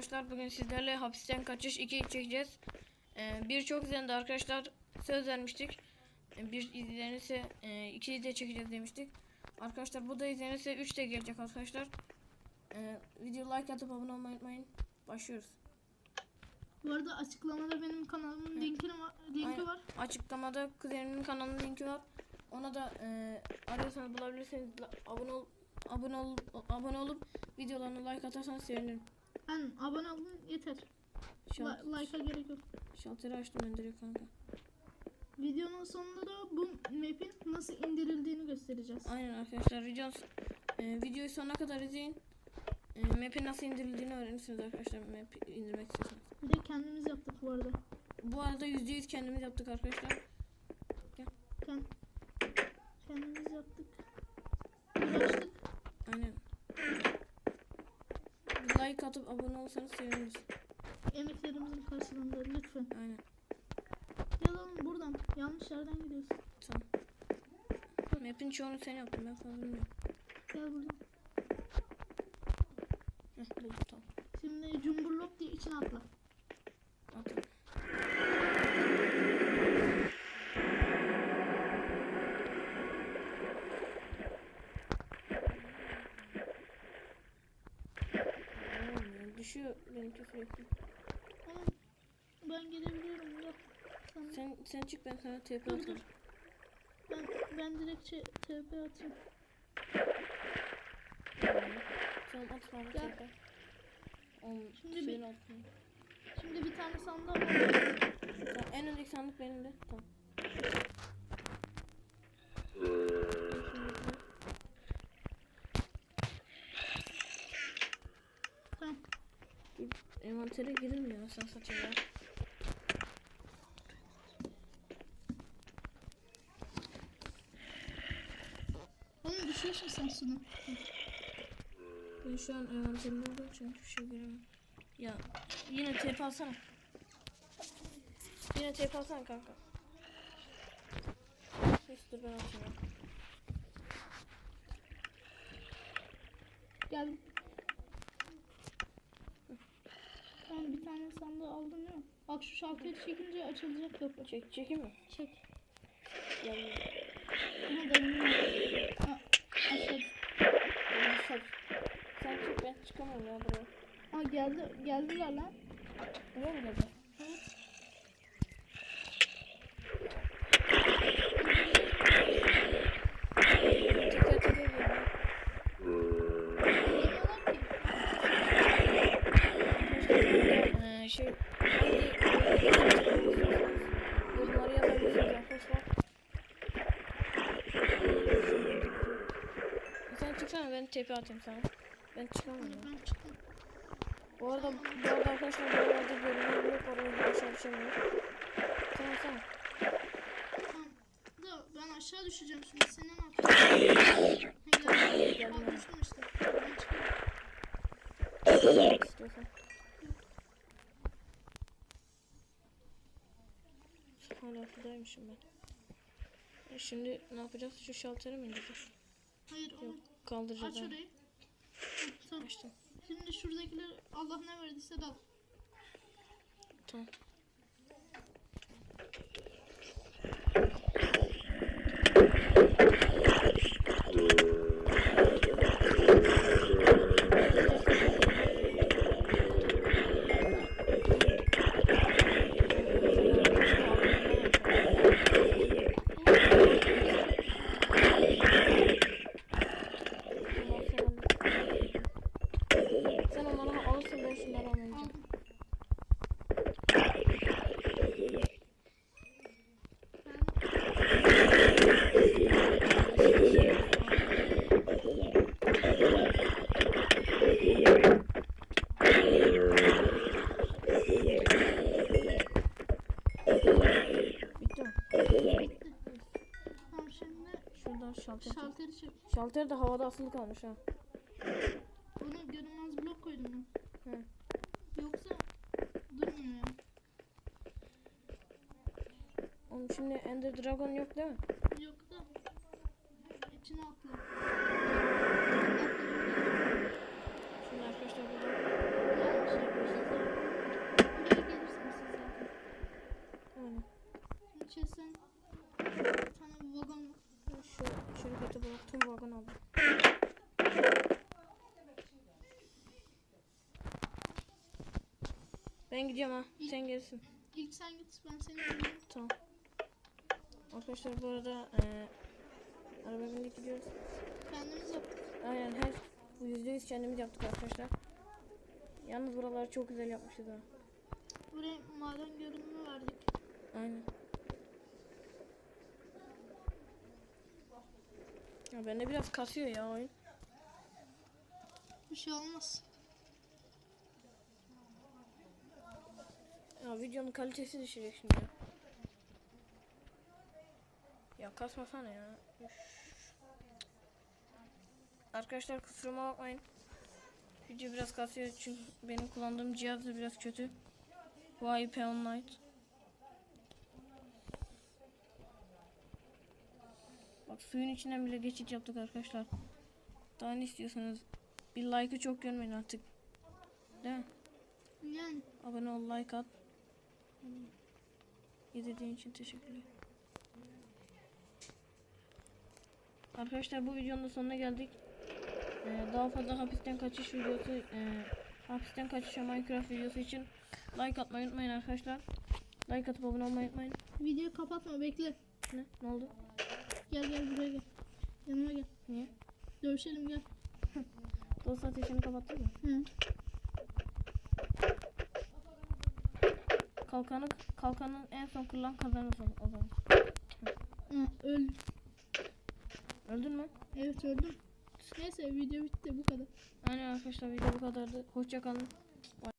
arkadaşlar bugün sizlerle hapisten kaçış 2 çekeceğiz. Ee, Birçok izlendi arkadaşlar söz vermiştik. Ee, bir izlenirse 2'yi de çekeceğiz demiştik. Arkadaşlar bu da izlenirse 3 de gelecek arkadaşlar. Ee, video like atıp abone olmayı unutmayın. Başlıyoruz. Bu arada açıklamada benim kanalımın linki var. Linki Aynen. var. Açıklamada kuzenimin kanalının linki var. Ona da e, arıyorsanız bulabilirseniz la- abone ol abone ol abone olup videolarına like atarsanız sevinirim. Aynen abone olun yeter. Şalt, La- like'a gerek yok. şalteri açtım ben direkt kanka. Videonun sonunda da bu map'in nasıl indirildiğini göstereceğiz. Aynen arkadaşlar videonun e, videoyu sonuna kadar izleyin. E, map'in nasıl indirildiğini öğrenirsiniz arkadaşlar map indirmek istiyorsanız. Bir de kendimiz yaptık bu arada. Bu arada %100 kendimiz yaptık arkadaşlar. Kend, kendimiz yaptık. Uğraştık. Aynen. Bir like atıp abone olursanız seviniriz. Emeklerimizin karşılığında lütfen. Aynen. Lan buradan. Yanlış yerden gidiyorsun. Tamam. Map'in çoğunu sen yaptın ben fazla bilmiyorum. Gel buradan. Heh buldum tamam. Şimdi cumburlop diye içine atla. Atın. Düşüyor benimki sürekli. Ama ben gelebiliyorum. Gel. Sen, Sen sen çık ben sana TP dur dur. atarım. Ben, ben direkt şey, TP atayım. Tamam at bana. TP. Oğlum Şimdi bir-. Şimdi bir tane sandığa var. Tamam, en öndeki sandık benim de. Tamam. Tamam. Envantere girilmiyor sen ya. Oğlum düşüyorsun sen sudan. Ben şu an envanterimde olduğum için hiçbir şey göremiyorum. Ya yine TP alsana. Yine TP alsana kanka. Neyse dur ben atayım ya. Gel. Tamam bir tane sandığı aldın değil mi? Bak şu şalteri çekince açılacak kapı. Çek, çekeyim mi? Çek. Gel. Ama bunu... Ha. Gel, sat. Sen çık ben çıkamam ya buraya. Ha geldi, geldiler lan. Mi geldi? Şey hangi yorumları yazabilirsiniz arkadaşlar. Sen çıksana ben TP atayım sana. Ben çıkamam. Ben çıktım. Bu arada, bu arada arkadaşlar buralarda görünüyor yok oraya aşağı düşemiyor. Tamam tamam. Tamam. Da ben aşağı düşeceğim şimdi. Sen ne yapıyorsun? Ha, gel. Al düştüm işte. Ben çıktım. Şuradaymışım ben. E şimdi ne yapacağız? Şu şalteri mi indireceğiz? Hayır Yok. Aç kaldıracağız. ha. orayı. Tamam. Açtım. Şimdi şuradakiler Allah ne verdiyse dal. Tamam. şalteri çek. Şalteri çek. Şalter de havada asılı kalmış ha. Bunu görünmez blok koydum ben. He. Yoksa durmuyor ya. Oğlum şimdi Ender Dragon yok değil mi? Yok da içine atla. Şimdi arkadaşlar burada yanlış yapmışız. Buraya gelirsiniz Ben gidiyorum ha. Sen gelsin. İlk sen git ben seni alayım. Tamam. Arkadaşlar bu arada eee araba bindik gidiyoruz. Kendimiz yaptık. Aynen her bu yüzde yüz kendimiz yaptık arkadaşlar. Yalnız buraları çok güzel yapmışız ha. Buraya maden görünümü verdik. Aynen. Ya bende biraz kasıyor ya oyun. Bir şey olmaz. Ya videonun kalitesi düşecek şimdi. ya. Kasmasana ya. Üf. Arkadaşlar kusuruma bakmayın. Video biraz kasıyor çünkü benim kullandığım cihaz da biraz kötü. Huawei P10 Lite. Bak suyun içinden bile geçit yaptık arkadaşlar. Daha ne istiyorsanız bir like'ı çok görmeyin artık. Değil mi? Yani Abone ol, like at. İzlediğin için teşekkürler. Arkadaşlar bu videonun da sonuna geldik. Ee, daha fazla hapisten kaçış videosu, e, hapisten kaçışa Minecraft videosu için like atmayı unutmayın arkadaşlar. Like atıp abone olmayı unutmayın. videoyu kapatma bekle. Ne? Ne oldu? Gel gel buraya gel. Yanıma gel. Niye? Dövüşelim gel. Dost ateşini kapattın mı? Hı. Kalkanı, kalkanın en son kırılan kazanır o zaman. Öldüm. Öldün mü? Evet öldüm. Neyse video bitti bu kadar. Aynen arkadaşlar video bu kadardı. Hoşça kalın.